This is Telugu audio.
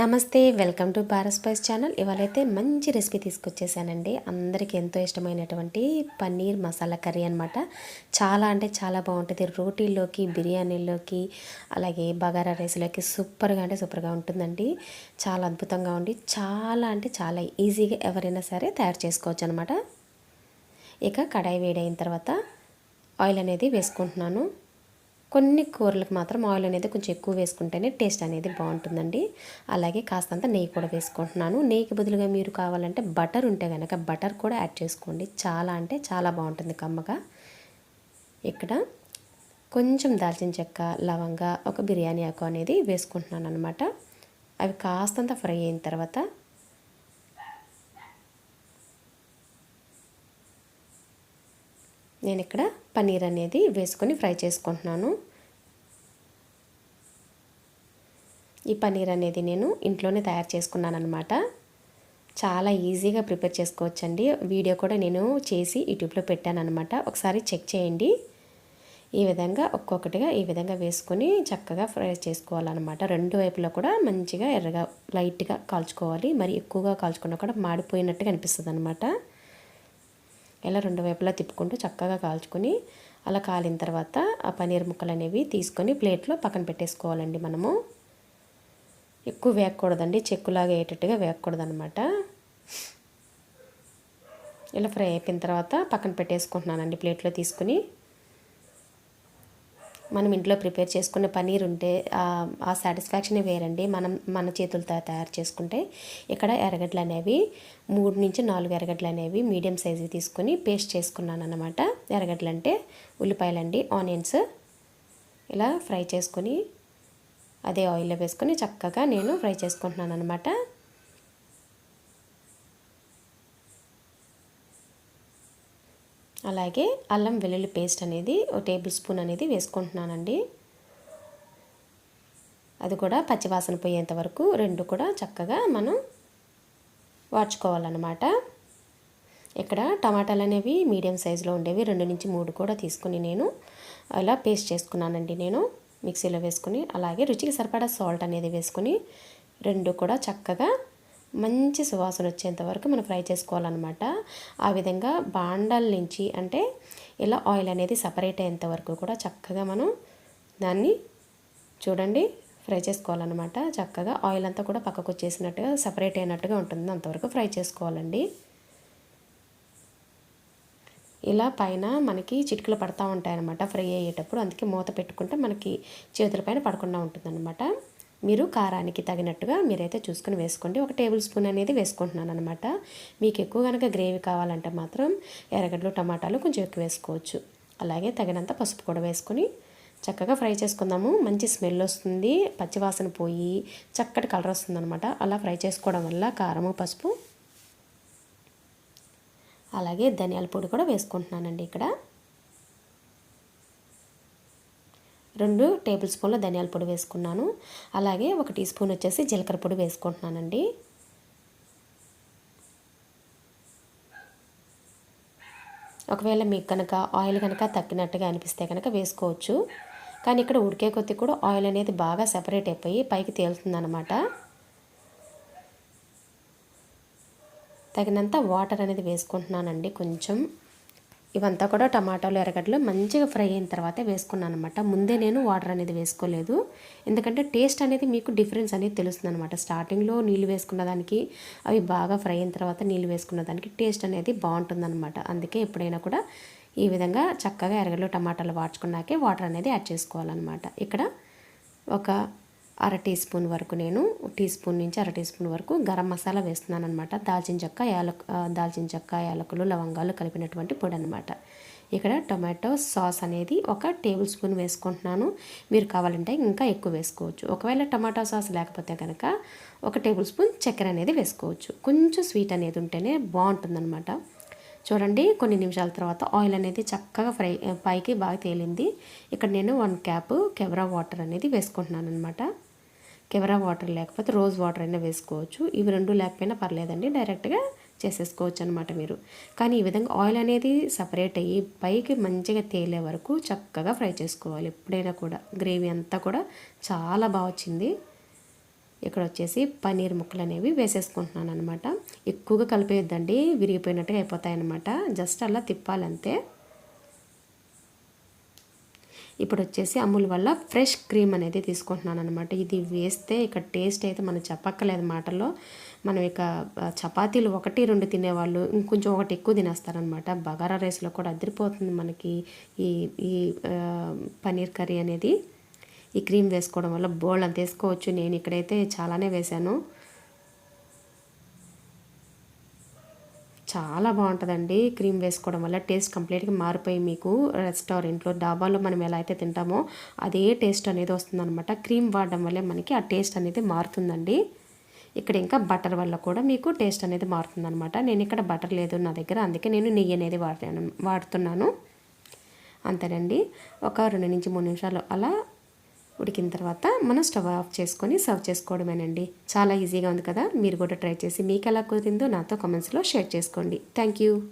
నమస్తే welcome to Bharat spice channel. ఇవాళైతే మంచి రెసిపీ తీసుకొచ్చేసానండి. అందరికీ ఎంతో ఇష్టమైనటువంటి పన్నీర్ మసాలా కర్రీ అనమాట చాలా అంటే చాలా బాగుంటుంది. రోటీల్లోకి బిర్యానీలోకి అలాగే బగారా రైస్లోకి సూపర్గా అంటే సూపర్గా ఉంటుందండి. చాలా అద్భుతంగా ఉండి చాలా అంటే చాలా ఈజీగా ఎవరైనా సరే తయారు చేసుకోవచ్చు అనమాట ఇక కడాయి వేడైన తర్వాత ఆయిల్ అనేది వేసుకుంటున్నాను. కొన్ని కూరలకు మాత్రం ఆయిల్ అనేది కొంచెం ఎక్కువ వేసుకుంటేనే టేస్ట్ అనేది బాగుంటుందండి. అలాగే కాస్తంత నెయ్యి కూడా వేసుకుంటున్నాను. నెయ్యికి బదులుగా మీరు కావాలంటే బటర్ ఉంటే కనుక బటర్ కూడా యాడ్ చేసుకోండి. చాలా అంటే చాలా బాగుంటుంది కమ్మగా. ఇక్కడ కొంచెం దాల్చిన చెక్క లవంగా ఒక బిర్యానీ ఆకు అనేది వేసుకుంటున్నాను అనమాట అవి కాస్తంత ఫ్రై అయిన తర్వాత నేను ఇక్కడ పన్నీర్ అనేది వేసుకొని ఫ్రై చేసుకుంటున్నాను. ఈ పన్నీర్ అనేది నేను ఇంట్లోనే తయారు చేసుకున్నాను అనమాట చాలా ఈజీగా ప్రిపేర్ చేసుకోవచ్చండి. వీడియో కూడా నేను చేసి యూట్యూబ్లో పెట్టాను అనమాట ఒకసారి చెక్ చేయండి. ఈ విధంగా ఒక్కొక్కటిగా ఈ విధంగా వేసుకొని చక్కగా ఫ్రై చేసుకోవాలన్నమాట. రెండు వైపులో కూడా మంచిగా ఎర్రగా లైట్గా కాల్చుకోవాలి. మరి ఎక్కువగా కాల్చుకున్నా కూడా మాడిపోయినట్టుగా అనిపిస్తుంది అనమాట ఇలా రెండు వైపులా తిప్పుకుంటూ చక్కగా కాల్చుకొని అలా కాలిన తర్వాత ఆ పనీర్ ముక్కలు అనేవి తీసుకొని ప్లేట్లో పక్కన పెట్టేసుకోవాలండి మనము. ఎక్కువ వేయకూడదండి చెక్కులాగా వేయేటట్టుగా వేయకూడదనమాట ఇలా ఫ్రై అయిపోయిన తర్వాత పక్కన పెట్టేసుకుంటున్నానండి ప్లేట్లో తీసుకుని. మనం ఇంట్లో ప్రిపేర్ చేసుకునే పనీర్ ఉంటే ఆ సాటిస్ఫాక్షనే వేరండి. మనం మన చేతులతో తయారు చేసుకుంటే ఇక్కడ ఎరగడ్లు అనేవి మూడు నుంచి నాలుగు ఎరగడ్లు అనేవి మీడియం సైజు తీసుకొని పేస్ట్ చేసుకున్నాను అనమాట ఎరగడ్లు అంటే ఉల్లిపాయలండి ఆనియన్స్ ఇలా ఫ్రై చేసుకొని అదే ఆయిల్లో వేసుకొని చక్కగా నేను ఫ్రై చేసుకుంటున్నాను అనమాట అలాగే అల్లం వెల్లుల్లి పేస్ట్ అనేది ఒక టేబుల్ స్పూన్ అనేది వేసుకుంటున్నానండి. అది కూడా పచ్చివాసన పోయేంత వరకు రెండు కూడా చక్కగా మనం వాడ్చుకోవాలన్నమాట ఇక్కడ టమాటాలు అనేవి మీడియం సైజులో ఉండేవి రెండు నుంచి మూడు కూడా తీసుకుని నేను అలా పేస్ట్ చేసుకున్నానండి నేను. మిక్సీలో వేసుకుని అలాగే రుచికి సరిపడా సాల్ట్ అనేది వేసుకుని రెండు కూడా చక్కగా మంచి సువాసన వచ్చేంత వరకు మనం ఫ్రై చేసుకోవాలన్నమాట. ఆ విధంగా బాండాల నుంచి అంటే ఇలా ఆయిల్ అనేది సపరేట్ అయ్యేంత వరకు కూడా చక్కగా మనం దాన్ని చూడండి ఫ్రై చేసుకోవాలన్నమాట. చక్కగా ఆయిల్ అంతా కూడా పక్కకు వచ్చేసినట్టుగా సపరేట్ అయినట్టుగా ఉంటుంది. అంతవరకు ఫ్రై చేసుకోవాలండి. ఇలా పైన మనకి చిటికలు పడతా ఉంటాయన్నమాట ఫ్రై అయ్యేటప్పుడు. అందుకే మూత పెట్టుకుంటే మనకి చేతుల పైన పడకుండా ఉంటుందన్నమాట. మీరు కారానికి తగినట్టుగా మీరైతే చూసుకుని వేసుకోండి. ఒక టేబుల్ స్పూన్ అనేది వేసుకుంటున్నాను అనమాట మీకు ఎక్కువ కనుక గ్రేవీ కావాలంటే మాత్రం ఎర్రగడ్డలు టమాటాలు కొంచెం ఎక్కువ వేసుకోవచ్చు. అలాగే తగినంత పసుపు కూడా వేసుకొని చక్కగా ఫ్రై చేసుకుందాము. మంచి స్మెల్ వస్తుంది పచ్చివాసన పోయి చక్కటి కలర్ వస్తుంది అనమాట అలా ఫ్రై చేసుకోవడం వల్ల కారము పసుపు అలాగే ధనియాల పొడి కూడా వేసుకుంటున్నానండి ఇక్కడ. రెండు టేబుల్ స్పూన్ల ధనియాల పొడి వేసుకున్నాను. అలాగే ఒక టీ స్పూన్ వచ్చేసి జీలకర్ర పొడి వేసుకుంటున్నానండి. ఒకవేళ మీకు కనుక ఆయిల్ కనుక తగ్గినట్టుగా అనిపిస్తే కనుక వేసుకోవచ్చు. కానీ ఇక్కడ ఉడికే కొద్దీ కూడా ఆయిల్ అనేది బాగా సెపరేట్ అయిపోయి పైకి తేలుతుందనమాట తగినంత వాటర్ అనేది వేసుకుంటున్నానండి కొంచెం. ఇవంతా కూడా టమాటాలు ఎర్రగడ్డలు మంచిగా ఫ్రై అయిన తర్వాతే వేసుకున్నాను అనమాట ముందే నేను వాటర్ అనేది వేసుకోలేదు. ఎందుకంటే టేస్ట్ అనేది మీకు డిఫరెన్స్ అనేది తెలుస్తుంది అనమాట స్టార్టింగ్లో నీళ్ళు వేసుకున్న దానికి అవి బాగా ఫ్రై అయిన తర్వాత నీళ్ళు వేసుకున్న దానికి టేస్ట్ అనేది బాగుంటుందన్నమాట. అందుకే ఎప్పుడైనా కూడా ఈ విధంగా చక్కగా ఎర్రగడ్డలు టమాటాలు వాడ్చుకున్నాకే వాటర్ అనేది యాడ్ చేసుకోవాలన్నమాట. ఇక్కడ ఒక అర టీ స్పూన్ వరకు నేను టీ స్పూన్ నుంచి అర టీ స్పూన్ వరకు గరం మసాలా వేస్తున్నాను అనమాట దాల్చిన చెక్క యాలక్ దాల్చిన చెక్క యాలకులు లవంగాలు కలిపినటువంటి పొడి అనమాట ఇక్కడ టొమాటో సాస్ అనేది ఒక టేబుల్ స్పూన్ వేసుకుంటున్నాను. మీరు కావాలంటే ఇంకా ఎక్కువ వేసుకోవచ్చు. ఒకవేళ టమాటో సాస్ లేకపోతే కనుక ఒక టేబుల్ స్పూన్ చక్కెర అనేది వేసుకోవచ్చు. కొంచెం స్వీట్ అనేది ఉంటేనే బాగుంటుందన్నమాట. చూడండి కొన్ని నిమిషాల తర్వాత ఆయిల్ అనేది చక్కగా ఫ్రై పైకి బాగా తేలింది. ఇక్కడ నేను వన్ క్యాప్ కెవరా వాటర్ అనేది వేసుకుంటున్నాను అనమాట కెమెరా వాటర్ లేకపోతే రోజ్ వాటర్ అయినా వేసుకోవచ్చు. ఇవి రెండు లేకపోయినా పర్లేదండి. డైరెక్ట్గా చేసేసుకోవచ్చు అనమాట మీరు. కానీ ఈ విధంగా ఆయిల్ అనేది సపరేట్ అయ్యి పైకి మంచిగా తేలే వరకు చక్కగా ఫ్రై చేసుకోవాలి. ఎప్పుడైనా కూడా గ్రేవీ అంతా కూడా చాలా బాగా వచ్చింది. ఇక్కడ వచ్చేసి పన్నీర్ ముక్కలు అనేవి వేసేసుకుంటున్నాను అనమాట ఎక్కువగా కలిపేయొద్దండి. విరిగిపోయినట్టుగా అయిపోతాయి అనమాట జస్ట్ అలా తిప్పాలంతే. ఇప్పుడు వచ్చేసి అమూల్ వల్ల ఫ్రెష్ క్రీమ్ అనేది తీసుకుంటున్నాను అనమాట ఇది వేస్తే ఇక టేస్ట్ అయితే మనం చెప్పక్కలేదు మాటల్లో. మనం ఇక చపాతీలు ఒకటి రెండు తినేవాళ్ళు ఇంకొంచెం ఒకటి ఎక్కువ తినేస్తారనమాట బగారా రైస్లో కూడా అదిరిపోతుంది మనకి ఈ ఈ పనీర్ కర్రీ అనేది. ఈ క్రీమ్ వేసుకోవడం వల్ల బోల్డ్ అంత వేసుకోవచ్చు. నేను ఇక్కడైతే చాలానే వేశాను. చాలా బాగుంటుందండి. క్రీమ్ వేసుకోవడం వల్ల టేస్ట్ కంప్లీట్గా మారిపోయి మీకు రెస్టారెంట్లో డాబాలో మనం ఎలా అయితే తింటామో అదే టేస్ట్ అనేది వస్తుందన్నమాట. క్రీమ్ వాడడం వల్లే మనకి ఆ టేస్ట్ అనేది మారుతుందండి. ఇక్కడ ఇంకా బటర్ వల్ల కూడా మీకు టేస్ట్ అనేది మారుతుందన్నమాట. నేను ఇక్కడ బటర్ లేదు నా దగ్గర అందుకే నేను నెయ్యి అనేది వాడాను వాడుతున్నాను. అంతేనండి. ఒక రెండు నుంచి మూడు నిమిషాలు అలా ఉడికిన తర్వాత మనం స్టవ్ ఆఫ్ చేసుకొని సర్వ్ చేసుకోవడమేనండి. చాలా ఈజీగా ఉంది కదా? మీరు కూడా ట్రై చేసి మీకు ఎలా కుదిరిందో నాతో కమెంట్స్లో షేర్ చేసుకోండి. Thank you